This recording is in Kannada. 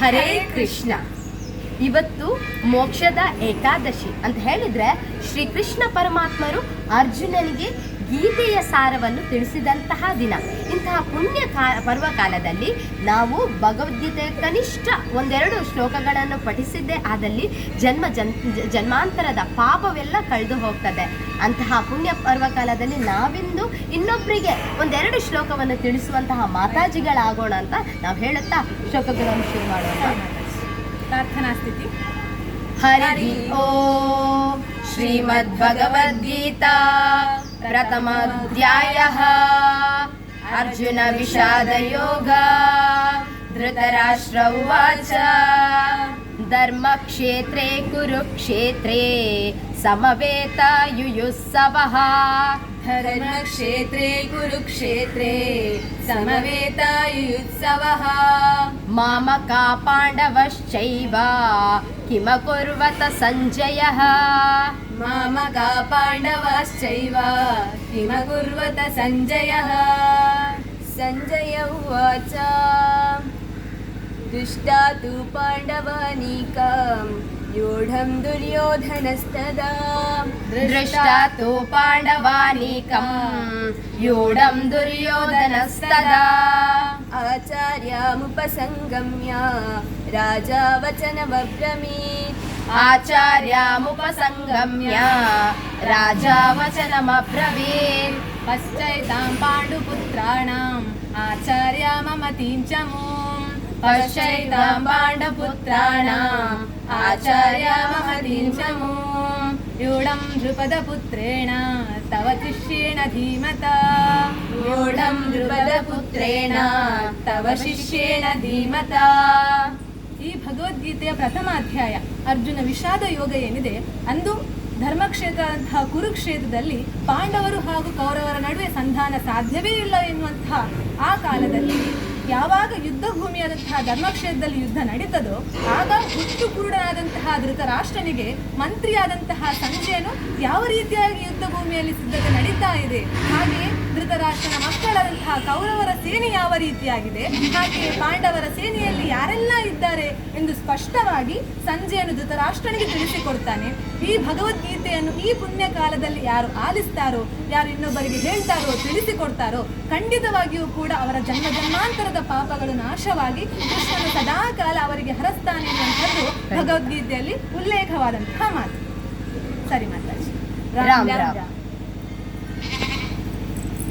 ಹರೇ ಕೃಷ್ಣ. ಇವತ್ತು ಮೋಕ್ಷದ ಏಕಾದಶಿ. ಅಂತ ಹೇಳಿದ್ರೆ ಶ್ರೀಕೃಷ್ಣ ಪರಮಾತ್ಮರು ಅರ್ಜುನನಿಗೆ ಗೀತೆಯ ಸಾರವನ್ನು ತಿಳಿಸಿದಂತಹ ದಿನ. ಇಂತಹ ಪುಣ್ಯ ಕಾ ಪರ್ವಕಾಲದಲ್ಲಿ ನಾವು ಭಗವದ್ಗೀತೆಯ ಕನಿಷ್ಠ ಒಂದೆರಡು ಶ್ಲೋಕಗಳನ್ನು ಪಠಿಸಿದ್ದೇ ಆದಲ್ಲಿ ಜನ್ಮ ಜನ್ ಜನ್ಮಾಂತರದ ಪಾಪವೆಲ್ಲ ಕಳೆದು ಹೋಗ್ತದೆ. ಅಂತಹ ಪುಣ್ಯ ಪರ್ವಕಾಲದಲ್ಲಿ ನಾವಿಂದು ಇನ್ನೊಬ್ಬರಿಗೆ ಒಂದೆರಡು ಶ್ಲೋಕವನ್ನು ತಿಳಿಸುವಂತಹ ಮಾತಾಜಿಗಳಾಗೋಣ ಅಂತ ನಾವು ಹೇಳುತ್ತಾ ಶ್ಲೋಕಗಳನ್ನು ಶುರು ಮಾಡೋಣ. ಪ್ರಾರ್ಥನಾ ಸ್ಥಿತಿ. ಹರಿ ಓ ಶ್ರೀಮದ್ಭಗವದ್ಗೀತಾ. ಪ್ರಥಮಾಧ್ಯಾಯ ಅರ್ಜುನ ವಿಷಾದ ಯೋಗ धर्मक्षेत्रे कुरुक्षेत्रे समवेतायुयुत्सवः धर्मक्षेत्रे कुरुक्षेत्रे समवेतायुयुत्सवः माम का पाण्डवश्चैव किं कुर्वत सञ्जयः? माम का पाण्डवश्चैव किं कुर्वत सञ्जयः? सञ्जय उवाच। दृष्टा तु पाण्डवानीकां व्यूढं दुर्योधनस्तदा। दृष्टा तु पाण्डवानीकं यूढं दुर्योधनस्तदा। आचार्यामुपसङ्गम्य राजा वचनमब्रमीत् आचार्यामुपसङ्गम्य राजा वचनमब्रवीत् पश्चैतां पाण्डुपुत्राणाम् आचार्या ममतीं च मूम् पश्चैतां पाण्डुपुत्राणाम् आचार्या ममतीं च मूम् यूढं द्रुपदपुत्रेण तव शिष्येण धीमता यूढं द्रुपदपुत्रेण ತವ ಶಿಷ್ಯೇಣ ಧೀಮತಾ ಈ ಭಗವದ್ಗೀತೆಯ ಪ್ರಥಮ ಅಧ್ಯಾಯ ಅರ್ಜುನ ವಿಷಾದ ಯೋಗ ಏನಿದೆ ಅಂದು ಧರ್ಮಕ್ಷೇತ್ರ ಅಂತಹ ಕುರುಕ್ಷೇತ್ರದಲ್ಲಿ ಪಾಂಡವರು ಹಾಗೂ ಕೌರವರ ನಡುವೆ ಸಂಧಾನ ಸಾಧ್ಯವೇ ಇಲ್ಲ ಎನ್ನುವಂತಹ ಆ ಕಾಲದಲ್ಲಿ ಯಾವಾಗ ಯುದ್ಧ ಭೂಮಿಯಾದಂತಹ ಧರ್ಮಕ್ಷೇತ್ರದಲ್ಲಿ ಯುದ್ಧ ನಡೀತದೋ, ಆಗ ಹುಟ್ಟು ಕುರುಡನಾದಂತಹ ಧೃತರಾಷ್ಟ್ರನಿಗೆ ಮಂತ್ರಿಯಾದಂತಹ ಸಂಜೆಯನ್ನು ಯಾವ ರೀತಿಯಾಗಿ ಯುದ್ಧ ಭೂಮಿಯಲ್ಲಿ ಸಿದ್ಧತೆ ನಡೀತಾ ಇದೆ? ಹಾಗೆ ಧೃತರಾಷ್ಟ್ರನ ಮಕ್ಕಳಾದಂತಹ ಕೌರವರ ಸೇನೆ ಯಾವ ರೀತಿಯಾಗಿದೆ? ಹಾಗೆ ಪಾಂಡವರ ಸೇನೆಯಲ್ಲಿ ಯಾರೆಲ್ಲ ಇದ್ದಾರೆ ಎಂದು ಸ್ಪಷ್ಟವಾಗಿ ಸಂಜೆಯನ್ನು ಧೃತರಾಷ್ಟ್ರನಿಗೆ ತಿಳಿಸಿಕೊಡ್ತಾನೆ. ಈ ಭಗವದ್ಗೀತೆಯನ್ನು ಈ ಪುಣ್ಯ ಕಾಲದಲ್ಲಿ ಯಾರು ಆಲಿಸ್ತಾರೋ, ಯಾರು ಇನ್ನೊಬ್ಬರಿಗೆ ಹೇಳ್ತಾರೋ, ತಿಳಿಸಿಕೊಡ್ತಾರೋ, ಖಂಡಿತವಾಗಿಯೂ ಕೂಡ ಅವರ ಜನ್ಮ ಜನ್ಮಾಂತರದ ಪಾಪಗಳು ನಾಶವಾಗಿ ಕೃಷ್ಣನು ಸದಾಕಾಲ ಅವರಿಗೆ ಹರಸ್ತಾನೆ ಎನ್ನುವಂಥದ್ದು ಭಗವದ್ಗೀತೆಯಲ್ಲಿ ಉಲ್ಲೇಖವಾದಂತಹ ಮಾತು. ಸರಿ ಮಾತಾಜಿ ರಾಮ. ರಾಮ್.